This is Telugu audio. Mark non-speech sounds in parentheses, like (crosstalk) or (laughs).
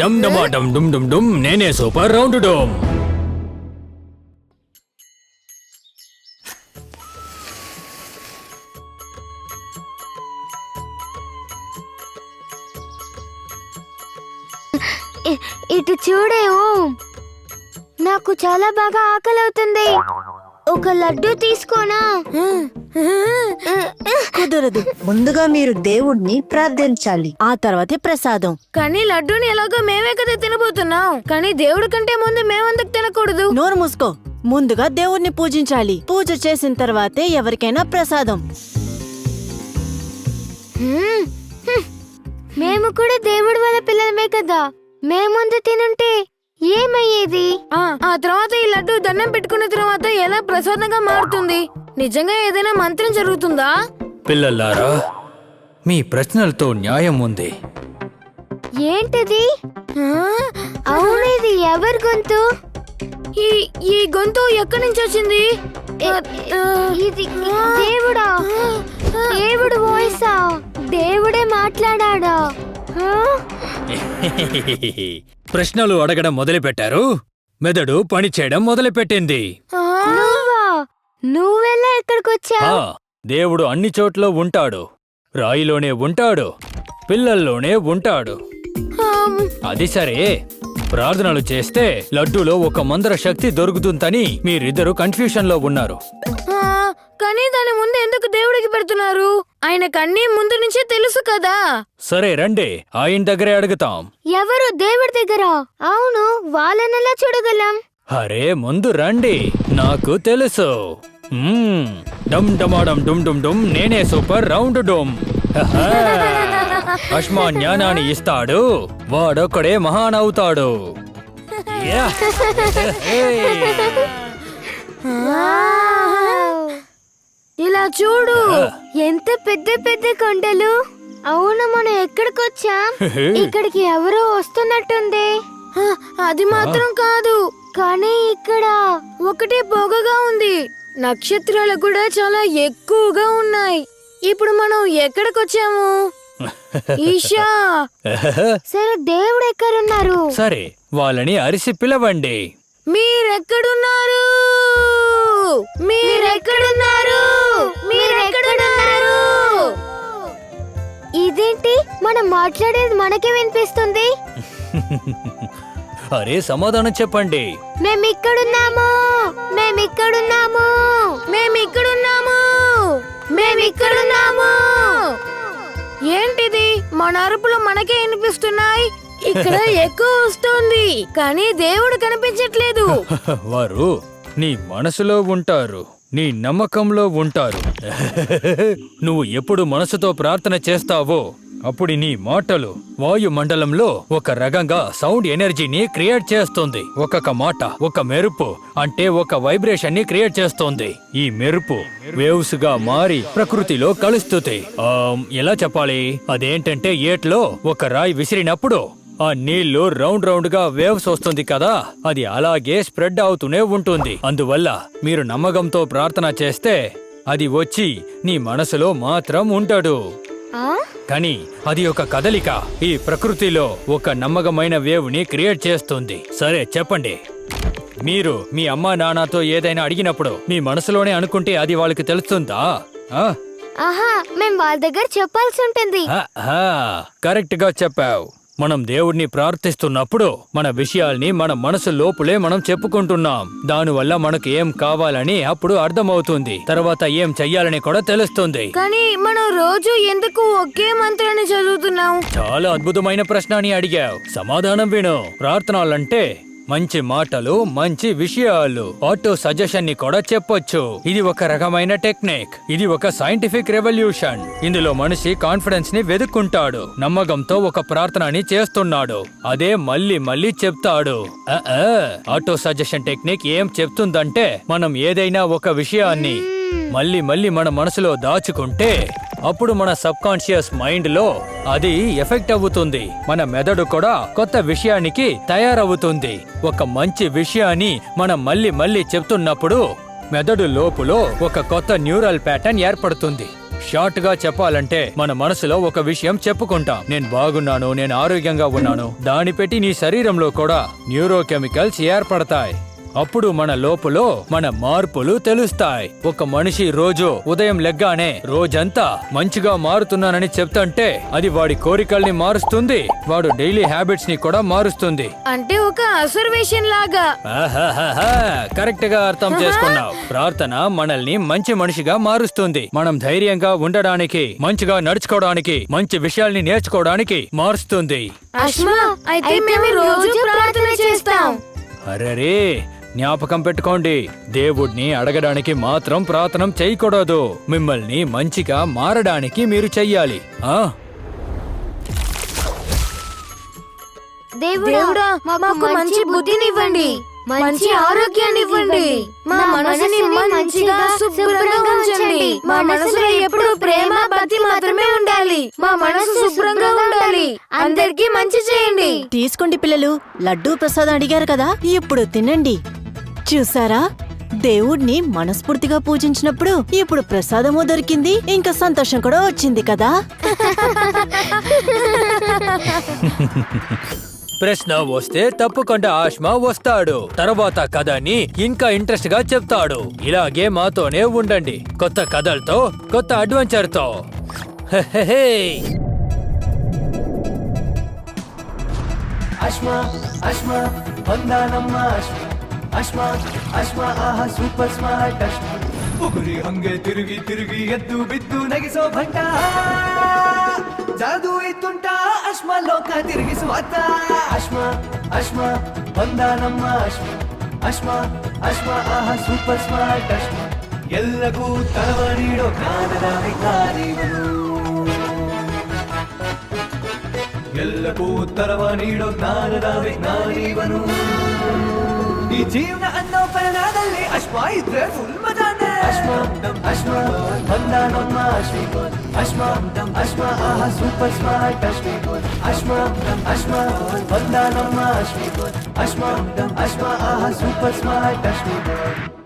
డమ్ డమా డమ్ డుమ్ డుమ్ డుమ్. నేనే సూపర్ రౌండ్ డోమ్. ఇటు చూడే ఓం. నాకు చాలా బాగా ఆకలి అవుతుంది ఒక లడ్డు తీసుకోనా? కుదరదు. ముందుగా మీరు దేవుణ్ణి ప్రార్థించాలి. ఆ తర్వాతే ప్రసాదం. కానీ లడ్డూని ఎలాగో మేమే కదా తినబోతున్నాం. కానీ దేవుడి కంటే ముందు మేమెందుకు తినకూడదు? నోరు మూసుకో. ముందుగా దేవుణ్ణి పూజించాలి. పూజ చేసిన తర్వాతే ఎవరికైనా ప్రసాదం. హ్మ్, హ్మ్. మేము కూడా దేవుడి వాళ్ళ పిల్లలమే కదా. మేముందు తినుంటే ఏమయ్యేది? ఆ ఆ తర్వాత ఈ లడ్డు దండం పెట్టుకున్న తర్వాత ఎలా ప్రసాదంగా మారుతుంది? నిజంగా ఏదైనా మంత్రం జరుగుతుందా? పిల్లలారా మీ ప్రశ్నలతో న్యాయం ఉంది. ఏంటిది? ఆ? అవును ఇది ఎవరి గొంతు? ఈ ఈ గొంతు ఎక్కడి నుంచి వచ్చింది? ఇది దేవుడా? దేవుడు వాయిసా? దేవుడే మాట్లాడా (laughs) ప్రశ్నలు అడగడం మొదలుపెట్టారు. మెదడు పని చేయడం మొదలుపెట్టింది. ఆ? నువ్వా నువ్వెలా ఇక్కడికి వచ్చావు దేవుడు అన్ని చోట్ల ఉంటాడు. రాయిలోనే ఉంటాడు. పిల్లల్లోనే ఉంటాడు. అది సరే. ప్రార్థనలు చేస్తే లడ్డూలో ఒక మందర శక్తి దొరుకుతుందని మీరిద్దరు కన్ఫ్యూషన్లో ఉన్నారు కానీ దాని ముందు ఎందుకు దేవుడికి పెడుతున్నారు? ఆయనకు అన్ని ముందు నుంచే తెలుసు కదా. సరే రండి. ఆయన దగ్గరే అడుగుతాం. ఎవరు దేవుడి దగ్గర? అవును వాళ్ళనెలా చూడగలం? అరే ముందు రండి. నాకు తెలుసు. డమ్ డమాడమ్ డుమ్ డుమ్ డుమ్ నేనే సూపర్ రౌండ్ డోమ్. అష్మా జ్ఞానాన్ని ఇస్తాడు. వాడొక్కడే మహాన్ అవుతాడు. యా. ఇలా చూడు ఎంత పెద్ద పెద్ద కొండలు. అవును మనం ఎక్కడికి వచ్చాం ఇక్కడికి ఎవరో వస్తున్నట్టుంది. అది మాత్రం కాదు. కానీ ఇక్కడ ఒకటే పొగగా ఉంది. నక్షత్రాలు కూడా చాలా ఎక్కువగా ఉన్నాయి. ఇప్పుడు మనం ఎక్కడికి వచ్చాము (laughs) ఈషా! సరే దేవుడు ఎక్కడున్నారు? సరే వాళ్ళని అరిసి పిలవండి. మీరెక్కడున్నారు? మీరెక్కడున్నారు? మీరెక్కడున్నారు? ఇదేంటి? మనం మాట్లాడేది మనకే వినిపిస్తుంది. (laughs) అరే సమాధానం చెప్పండి. మేము ఇక్కడున్నాము మేము ఇక్కడున్నాము మేము ఇక్కడున్నాము మేము ఇక్కడున్నాము ఏంటిది? మన అరుపులు మనకే వినిపిస్తున్నాయి. ఇక్కడ (laughs) ఎక్కువ వస్తుంది కానీ దేవుడు కనిపించట్లేదు. (laughs) వారు నీ మనసులో ఉంటారు నీ నమ్మకంలో ఉంటారు. (laughs) నువ్వు ఎప్పుడు మనసుతో ప్రార్థన చేస్తావో అప్పుడు నీ మాటలు వాయుమండలంలో ఒక రకంగా సౌండ్ ఎనర్జీని క్రియేట్ చేస్తుంది. ఒక్కొక్క మాట ఒక మెరుపు అంటే ఒక వైబ్రేషన్ని క్రియేట్ చేస్తుంది. ఈ మెరుపు వేవ్స్గా మారి ప్రకృతిలో కలుస్తుంది. ఎలా చెప్పాలి? అదేంటంటే ఏట్లో ఒక రాయి విసిరినప్పుడు ఆ నీళ్ళు రౌండ్ రౌండ్గా వేవ్స్ వస్తుంది కదా? అది అలాగే స్ప్రెడ్ అవుతూనే ఉంటుంది. అందువల్ల మీరు నమ్మకంతో ప్రార్థన చేస్తే అది వచ్చి నీ మనసులో మాత్రం ఉంటాడు ఆ? కానీ అది ఒక కదలిక. ఈ ప్రకృతిలో ఒక నమ్మకమైన వేవ్ని క్రియేట్ చేస్తుంది. సరే చెప్పండి. మీరు మీ అమ్మా నాన్నతో ఏదైనా అడిగినప్పుడు మీ మనసులోనే అనుకుంటే అది వాళ్ళకి తెలుస్తుందా? ఆ? ఆహా మేము వాళ్ళ దగ్గర చెప్పాల్సి ఉంటుంది. కరెక్ట్గా చెప్పావు. మనం దేవుడిని ప్రార్థిస్తున్నప్పుడు మన విషయాల్ని మన మనసు లోపులే మనం చెప్పుకుంటున్నాం. దానివల్ల మనకు ఏం కావాలని అప్పుడు అర్థమవుతుంది. తర్వాత ఏం చెయ్యాలని కూడా తెలుస్తుంది. కానీ మనం రోజు ఎందుకు ఒకే మంత్రాన్ని చదువుతున్నాం? చాలా అద్భుతమైన ప్రశ్న అని అడిగావు. సమాధానం విను. ప్రార్థనలంటే మంచి మాటలు మంచి విషయాలు. ఆటో సజెషన్ని కూడా చెప్పొచ్చు. ఇది ఒక రకమైన టెక్నిక్. ఇది ఒక సైంటిఫిక్ రెవల్యూషన్. ఇందులో మనిషి కాన్ఫిడెన్స్ని వెతుక్కుంటాడు నమ్మకంతో ఒక ప్రార్థనని చేస్తున్నాడు. అదే మళ్ళీ మళ్ళీ చెప్తాడు. ఆటో సజెషన్ టెక్నిక్ ఏం చెప్తుందంటే మనం ఏదైనా ఒక విషయాన్ని మళ్ళీ మళ్ళీ మన మనసులో దాచుకుంటే అప్పుడు మన సబ్ కాన్షియస్ మైండ్లో అది ఎఫెక్ట్ అవుతుంది. మన మెదడు కూడా కొత్త విషయానికి తయారవుతుంది. ఒక మంచి విషయాన్ని మనం మళ్ళీ మళ్ళీ చెప్తున్నప్పుడు మెదడు లోపులో ఒక కొత్త న్యూరల్ ప్యాటర్న్ ఏర్పడుతుంది. షార్ట్గా చెప్పాలంటే మన మనసులో ఒక విషయం చెప్పుకుంటాం. నేను బాగున్నాను నేను ఆరోగ్యంగా ఉన్నాను. దాన్ని పెట్టి నీ శరీరంలో కూడా న్యూరో కెమికల్స్ ఏర్పడతాయి. అప్పుడు మన లోపల మన మార్పులు తెలుస్తాయి. ఒక మనిషి రోజు ఉదయం లెగ్గానే రోజంతా మంచిగా మారుతున్నానని చెప్తుంటే అది వాడి కోరికల్ని మారుస్తుంది. వాడు డైలీ హ్యాబిట్స్ని కూడా మారుస్తుంది. అంటే ఒక అసర్వేషన్ లాగా. ఆహాహాహా, కరెక్ట్గా అర్థం చేసుకున్నావు. ప్రార్థన మనల్ని మంచి మనిషిగా మారుస్తుంది. మనం ధైర్యంగా ఉండడానికి మంచిగా నడుచుకోవడానికి మంచి విషయాల్ని నేర్చుకోవడానికి మారుస్తుంది. అష్మా అయితే మేము రోజు ప్రార్థన చేస్తాం. అరెరే జ్ఞాపకం పెట్టుకోండి. దేవుణ్ణి అడగడానికి మాత్రం ప్రార్థన చేయకూడదు. మిమ్మల్ని మంచిగా మారడానికి మీరు చెయ్యాలి. ఆ? దేవుడా మాకు మంచి బుద్ధిని ఇవ్వండి మంచి ఆరోగ్యాన్ని ఇవ్వండి మా మనసుని మంచిగా శుభ్రంగా ఉంచండి. మా మనసులో ఎప్పుడు ప్రేమ భక్తి మాత్రమే ఉండాలి. మా మనసు శుభ్రంగా ఉండాలి. అందరికీ మంచి చేయండి. తీసుకోండి పిల్లలు. లడ్డూ ప్రసాదం అడిగారు కదా? ఇప్పుడు తినండి. చూసారా? దేవుణ్ణి మనస్ఫూర్తిగా పూజించినప్పుడు ఇప్పుడు ప్రసాదము దొరికింది. ఇంకా సంతోషం కూడా వచ్చింది కదా? ప్రశ్న వస్తే తప్పకుండా ఆష్మా వస్తాడు. తర్వాత కథని ఇంకా ఇంట్రెస్ట్గా చెప్తాడు. ఇలాగే మాతోనే ఉండండి. కొత్త కథలతో కొత్త అడ్వెంచర్తో అష్మా వందానమ్మా అష్మా ಅಶ್ಮ ಅಶ್ಮ ಸೂಪರ್ ಸ್ಮಾರ್ಟ್ ಅಶ್ಮ ಉಗುರಿ ಹಂಗೆ ತಿರುಗಿ ತಿರುಗಿ ಎದ್ದು ಬಿದ್ದು ನಗಿಸೋ ಭಟ್ಟ. ಜಾದು ಇತ್ತುಂಟ ಅಶ್ಮ ಲೋಕ ತಿರುಗಿಸುವ ಅಶ್ಮ ಅಶ್ಮ ಬಂದ ನಮ್ಮ ಅಶ್ಮ ಅಶ್ಮ ಅಶ್ಮ ಆಹ ಸೂಪರ್ ಸ್ಮಾರ್ಟ್ ಅಶ್ಮ ಎಲ್ಲಗೂ ತರವ ನೀಡೋ ಜ್ಞಾನದ ವಿಜ್ಞಾನಿಗಳು. ಎಲ್ಲಕ್ಕೂ ಉತ್ತರವ ನೀಡೋ ಜ್ಞಾನದ ವಿಜ್ಞಾನಿವನು يجيونا أنه فنادلي أشبع يدرف المدانة أشبع دم أشبع بندان ما أشبي قول أشبع دم أشبع آها سوبر سمارت أشبي قول أشبع دم أشبع بندان ما أشبي قول أشبع دم أشبع آها سوبر سمارت أشبي قول